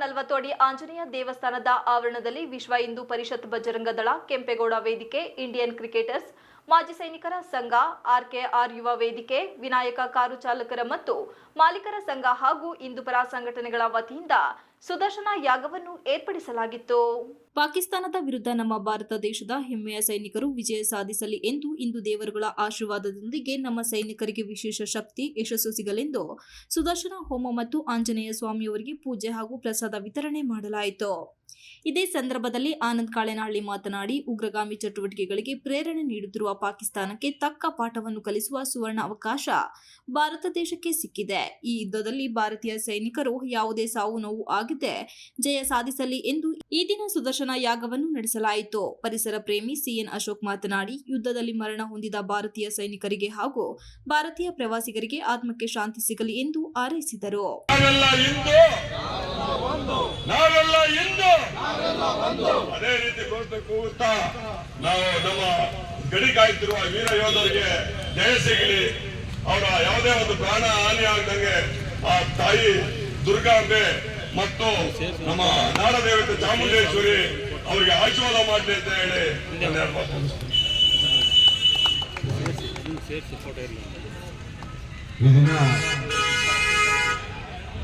ನಲವತ್ತು ಆಂಜನೇಯ ದೇವಸ್ಥಾನದ ಆವರಣದಲ್ಲಿ ವಿಶ್ವ ಹಿಂದೂ ಪರಿಷತ್ ಬಜರಂಗ ದಳ, ಕೆಂಪೇಗೌಡ ವೇದಿಕೆ, ಇಂಡಿಯನ್ ಕ್ರಿಕೆಟರ್ಸ್, ಮಾಜಿ ಸೈನಿಕರ ಸಂಘ, ಆರ್ಕೆಆರ್ ಯುವ ವೇದಿಕೆ, ವಿನಾಯಕ ಕಾರು ಚಾಲಕರ ಮತ್ತು ಮಾಲೀಕರ ಸಂಘ ಹಾಗೂ ಹಿಂದೂಪರ ಸಂಘಟನೆಗಳ ವತಿಯಿಂದ ಸುದರ್ಶನ ಯಾಗವನ್ನು ಏರ್ಪಡಿಸಲಾಗಿತ್ತು. ಪಾಕಿಸ್ತಾನದ ವಿರುದ್ಧ ನಮ್ಮ ಭಾರತ ದೇಶದ ಹೆಮ್ಮೆಯ ಸೈನಿಕರು ವಿಜಯ ಸಾಧಿಸಲಿ ಎಂದು ಇಂದು ದೇವರುಗಳ ಆಶೀರ್ವಾದದೊಂದಿಗೆ ನಮ್ಮ ಸೈನಿಕರಿಗೆ ವಿಶೇಷ ಶಕ್ತಿ, ಯಶಸ್ಸು ಸಿಗಲೆಂದು ಸುದರ್ಶನ, ಹೋಮ ಮತ್ತು ಆಂಜನೇಯ ಸ್ವಾಮಿಯವರಿಗೆ ಪೂಜೆ ಹಾಗೂ ಪ್ರಸಾದ ವಿತರಣೆ ಮಾಡಲಾಯಿತು. ಇದೇ ಸಂದರ್ಭದಲ್ಲಿ ಆನಂದ್ ಕಾಳೆನಹಳ್ಳಿ ಮಾತನಾಡಿ, ಉಗ್ರಗಾಮಿ ಚಟುವಟಿಕೆಗಳಿಗೆ ಪ್ರೇರಣೆ ನೀಡುತ್ತಿರುವ ಪಾಕಿಸ್ತಾನಕ್ಕೆ ತಕ್ಕ ಪಾಠವನ್ನು ಕಲಿಸುವ ಸುವರ್ಣ ಅವಕಾಶ ಭಾರತ ದೇಶಕ್ಕೆ ಸಿಕ್ಕಿದೆ. ಈ ಯುದ್ಧದಲ್ಲಿ ಭಾರತೀಯ ಸೈನಿಕರು ಯಾವುದೇ ಸಾವು ನೋವು ಆಗದೆ. ಜಯ ಸಾಧಿಸಲಿ ಎಂದು ಈ ದಿನ ಸುದರ್ಶನ ಯಾಗವನ್ನು ನಡೆಸಲಾಯಿತು. ಪರಿಸರ ಪ್ರೇಮಿ ಸಿಎನ್ ಅಶೋಕ್ ಮಾತನಾಡಿ, ಯುದ್ಧದಲ್ಲಿ ಮರಣ ಹೊಂದಿದ ಭಾರತೀಯ ಸೈನಿಕರಿಗೆ ಹಾಗೂ ಭಾರತೀಯ ಪ್ರವಾಸಿಗರಿಗೆ ಆತ್ಮಕ್ಕೆ ಶಾಂತಿ ಸಿಗಲಿ ಎಂದು ಹಾರೈಸಿದರು. ಅದೇ ರೀತಿ ನಾವು ನಮ್ಮ ಗಡಿ ವೀರ ಯೋಧರಿಗೆ ಜಯ ಸಿಗಲಿ. ಅವರ ಯಾವುದೇ ಒಂದು ಪ್ರಾಣ ಹಾನಿ ಆಗದಂಗೆ ಆ ತಾಯಿ ದುರ್ಗಾಂಬೆ ಮತ್ತು ನಮ್ಮ ನಾಡದೇವತೆ ಚಾಮುಂಡೇಶ್ವರಿ ಅವರಿಗೆ ಆಶೀರ್ವಾದ ಮಾಡಲಿ ಅಂತ ಹೇಳಿ. ಈ ದಿನ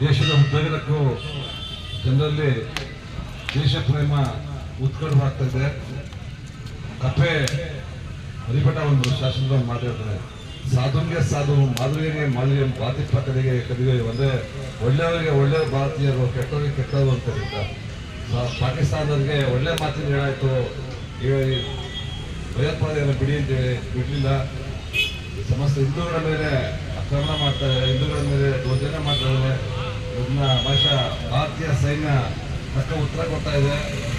ದೇಶದ ಉದ್ದಗಲಕ್ಕೂ ಜನರಲ್ಲಿ ದೇಶ ಪ್ರೇಮ ಉತ್ಕಟವಾಗ್ತಾ ಇದೆ ಕಪ್ಪೆ ಹರಿಭಟ ಒಂದು ಶಾಸನದಲ್ಲಿ ಮಾಡಿರ್ತಾರೆ ಸಾಧುಂಗೆ ಸಾಧು ಮಾಧುರಿಗೆ ಮಾಧುರ್ಯ ಬಾತಿಪಕ್ಕರಿಗೆ ಕದಿವೆ ಅಂದ್ರೆ ಒಳ್ಳೆಯವರಿಗೆ ಒಳ್ಳೆಯ ಭಾರತೀಯರು ಕೆಟ್ಟವರಿಗೆ ಕೆಟ್ಟವರು ಅಂತ ಹೇಳ್ತಾರೆ. ಪಾಕಿಸ್ತಾನದವ್ರಿಗೆ ಒಳ್ಳೆ ಮಾತಿನ ಹೇಳಾಯ್ತು. ಈ ಭಯೋತ್ಪಾದನೆಯನ್ನು ಬಿಡಿ ಅಂತೇಳಿ ಬಿಡಲಿಲ್ಲ. ಸಮಸ್ತ ಹಿಂದೂಗಳ ಮೇಲೆ ಆಕ್ರಮಣ ಮಾಡ್ತಾರೆ ಹಿಂದೂಗಳ ಮೇಲೆ ದೋಜನೆ ಮಾಡ್ತಾರೆ ಇದನ್ನ ಭಾಷಾ ಭಾರತೀಯ ಸೈನ್ಯ ತಕ್ಕ ಉತ್ತರ ಕೊಡ್ತಾ ಇದೆ.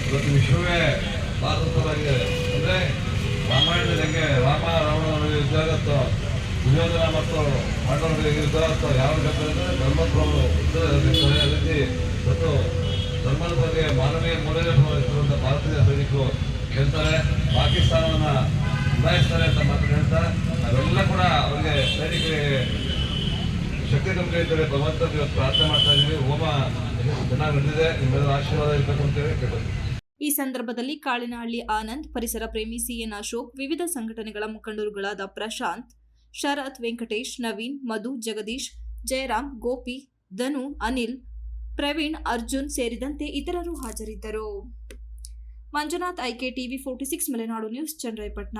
ಇವತ್ತು ವಿಶ್ವವೇ ಮತ್ತು ಪಾಂಡವರಿಗೆ ಯುದ್ಧ ಅಥವಾ ಯಾವ ಅಂದ್ರೆ ಧರ್ಮಪ್ರಭು. ಅದೇ ರೀತಿ ಮತ್ತು ಧರ್ಮದ ಬಗ್ಗೆ ಮಾನವೀಯ ಮೌಲ್ಯಗಳಿರುವಂಥ ಭಾರತೀಯ ಸೈನಿಕರು ಹೇಳ್ತಾರೆ, ಪಾಕಿಸ್ತಾನವನ್ನು ನಿಭಾಯಿಸ್ತಾರೆ ಅಂತ ಮಾತು ಹೇಳ್ತಾ, ನಾವೆಲ್ಲ ಕೂಡ ಅವರಿಗೆ ಸೈನಿಕರಿಗೆ ಶಕ್ತಿ ಕಂಪನಿ ಇದ್ದಾರೆ ಭಗವಂತ ಇವತ್ತು ಪ್ರಾರ್ಥನೆ ಮಾಡ್ತಾ ಇದ್ದೀವಿ ಹೋಮ ಚೆನ್ನಾಗಿ ನಡೆದಿದೆ ನಿಮ್ಮೆಲ್ಲರ ಆಶೀರ್ವಾದ ಇರಬೇಕು ಅಂತೇಳಿ ಕೇಳ್ತೀವಿ ಈ ಸಂದರ್ಭದಲ್ಲಿ ಕಾಳಿನಹಳ್ಳಿ ಆನಂದ್, ಪರಿಸರ ಪ್ರೇಮಿ ಸಿಎನ್ ಅಶೋಕ್, ವಿವಿಧ ಸಂಘಟನೆಗಳ ಮುಖಂಡರುಗಳಾದ ಪ್ರಶಾಂತ್ ಶರತ್ ವೆಂಕಟೇಶ್, ನವೀನ್, ಮಧು, ಜಗದೀಶ್, ಜಯರಾಮ್, ಗೋಪಿ, ಧನು, ಅನಿಲ್, ಪ್ರವೀಣ್, ಅರ್ಜುನ್ ಸೇರಿದಂತೆ ಇತರರು ಹಾಜರಿದ್ದರು. Manjunath IK TV forty six, Malenadu news Chandrayapattana